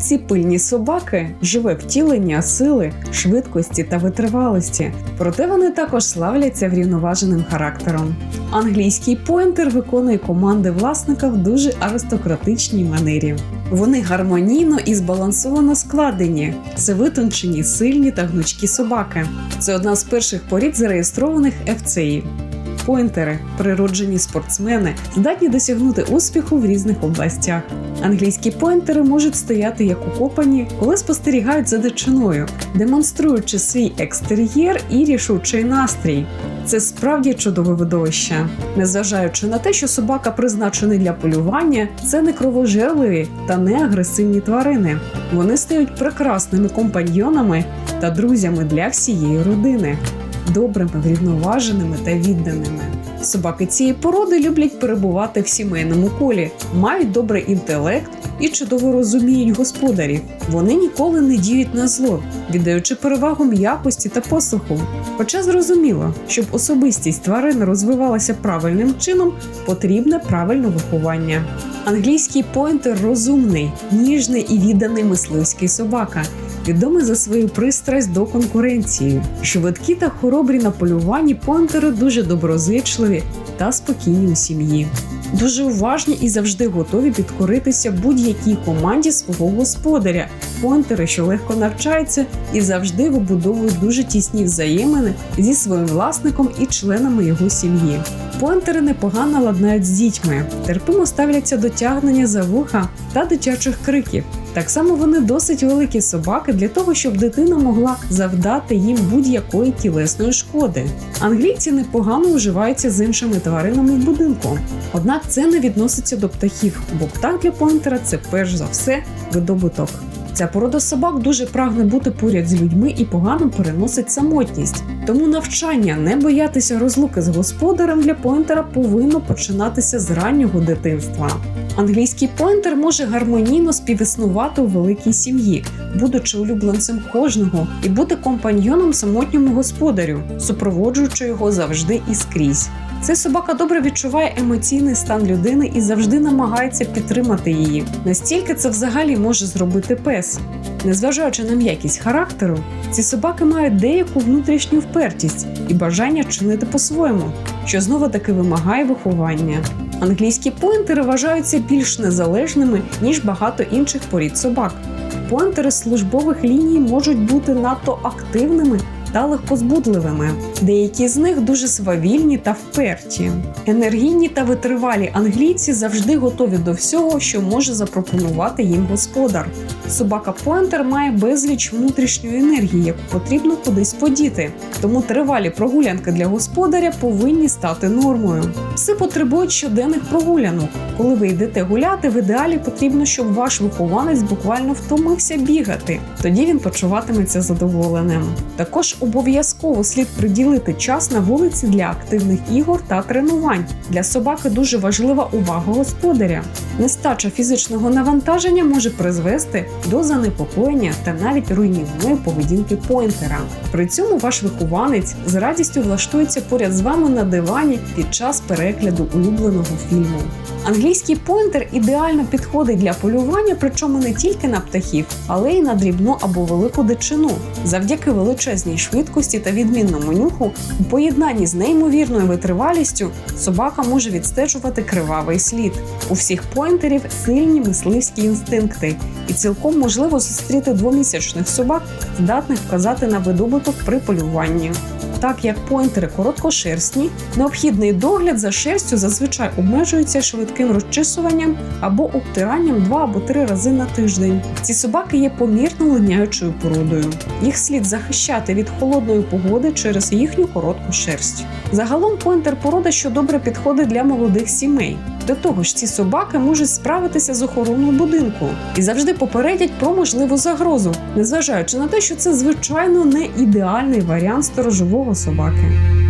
Ці пильні собаки живе втілення сили, швидкості та витривалості, проте вони також славляться врівноваженим характером. Англійський поінтер виконує команди власника в дуже аристократичній манері. Вони гармонійно і збалансовано складені. Це витончені, сильні та гнучкі собаки. Це одна з перших порід зареєстрованих ФЦІ. Поінтери, природжені спортсмени, здатні досягнути успіху в різних областях. Англійські поінтери можуть стояти як укопані, коли спостерігають за дичиною, демонструючи свій екстер'єр і рішучий настрій. Це справді чудове видовище. Незважаючи на те, що собака призначений для полювання, це не кровожерливі та не агресивні тварини. Вони стають прекрасними компаньйонами та друзями для всієї родини добрими, врівноваженими та відданими. Собаки цієї породи люблять перебувати в сімейному колі, мають добрий інтелект і чудово розуміють господарів. Вони ніколи не діють на зло, віддаючи перевагу м'якості та послуху. Хоча зрозуміло, щоб особистість тварин розвивалася правильним чином, потрібне правильне виховання. Англійський поінтер розумний, ніжний і відданий мисливський собака, відомий за свою пристрасть до конкуренції. Швидкі та хоробрі на полюванні поінтери дуже доброзичливі та спокійні у сім'ї. Дуже уважні і завжди готові підкоритися будь-якій команді свого господаря. Понтери, що легко навчаються і завжди вибудовують дуже тісні взаємини зі своїм власником і членами його сім'ї. Понтери непогано ладнають з дітьми, терпимо ставляться до тягнення за вуха та дитячих криків. Так само вони досить великі собаки для того, щоб дитина могла завдати їм будь-якої тілесної шкоди. Англійці непогано вживаються з іншими тваринами в будинку. Однак це не відноситься до птахів, бо птах для понтера це перш за все видобуток. Ця порода собак дуже прагне бути поряд з людьми і погано переносить самотність. Тому навчання не боятися розлуки з господарем для поінтера повинно починатися з раннього дитинства. Англійський поінтер може гармонійно співіснувати у великій сім'ї, будучи улюбленцем кожного, і бути компаньйоном самотньому господарю, супроводжуючи його завжди і скрізь. Цей собака добре відчуває емоційний стан людини і завжди намагається підтримати її. Настільки це взагалі може зробити пес. Незважаючи на м'якість характеру, ці собаки мають деяку внутрішню впертість і бажання чинити по-своєму, що знову таки вимагає виховання. Англійські поінтери вважаються більш незалежними ніж багато інших порід собак. Поінтери службових ліній можуть бути надто активними та легкозбудливими. Деякі з них дуже свавільні та вперті. Енергійні та витривалі англійці завжди готові до всього, що може запропонувати їм господар. Собака Поінтер має безліч внутрішньої енергії, яку потрібно кудись подіти. Тому тривалі прогулянки для господаря повинні стати нормою. Пси потребують щоденних прогулянок. Коли ви йдете гуляти, в ідеалі потрібно, щоб ваш вихованець буквально втомився бігати. Тоді він почуватиметься задоволеним. Також обов'язково слід приділити час на вулиці для активних ігор та тренувань. Для собаки дуже важлива увага господаря. Нестача фізичного навантаження може призвести до занепокоєння та навіть руйнівної поведінки поінтера. При цьому ваш вихованець з радістю влаштується поряд з вами на дивані під час перегляду улюбленого фільму. Англійський поінтер ідеально підходить для полювання, причому не тільки на птахів, але й на дрібну або велику дичину. Завдяки величезній швидкості та відмінному нюху, у поєднанні з неймовірною витривалістю, собака може відстежувати кривавий слід. У всіх поінтерів сильні мисливські інстинкти, і цілком можливо зустріти двомісячних собак, здатних вказати на видобуток при полюванні. Так як поінтери короткошерстні, необхідний догляд за шерстю зазвичай обмежується швидким розчісуванням або обтиранням два або три рази на тиждень. Ці собаки є помірно линяючою породою. Їх слід захищати від холодної погоди через їхню коротку шерсть. Загалом поінтер порода, що добре підходить для молодих сімей. До того ж, ці собаки можуть справитися з охороною будинку і завжди попередять про можливу загрозу, незважаючи на те, що це звичайно не ідеальний варіант сторожового собаки.